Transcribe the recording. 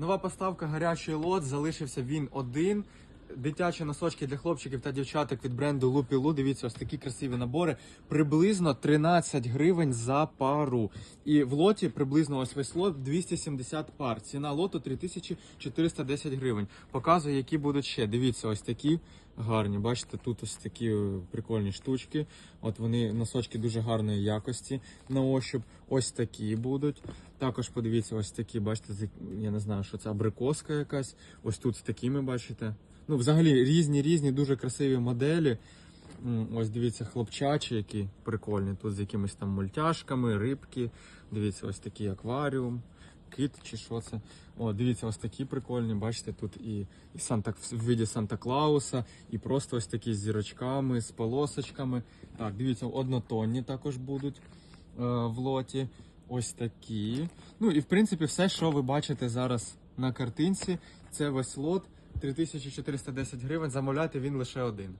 Нова поставка гарячий лот. Залишився він один. Дитячі носочки для хлопчиків та дівчаток від бренду Лупілу. Дивіться, ось такі красиві набори. Приблизно 13 гривень за пару. І в лоті приблизно ось весь лот 270 пар. Ціна лоту 3410 гривень. Показую, які будуть ще. Дивіться, ось такі гарні. Бачите, тут ось такі прикольні штучки. От вони носочки дуже гарної якості на ощуп. Ось такі будуть. Також подивіться, ось такі, бачите, я не знаю, що це абрикоска якась. Ось тут з такими, бачите. Ну, взагалі різні, різні, дуже красиві моделі. Ось дивіться, хлопчачі, які прикольні. Тут з якимись там мультяшками, рибки. Дивіться, ось такий акваріум, кит чи що це. О, дивіться, ось такі прикольні. Бачите, тут і, і Санта в виді Санта Клауса, і просто ось такі з зірочками, з полосочками. Так, дивіться, однотонні також будуть е, в лоті. Ось такі. Ну і в принципі, все, що ви бачите зараз на картинці, це весь лот 3410 гривень. Замовляти він лише один.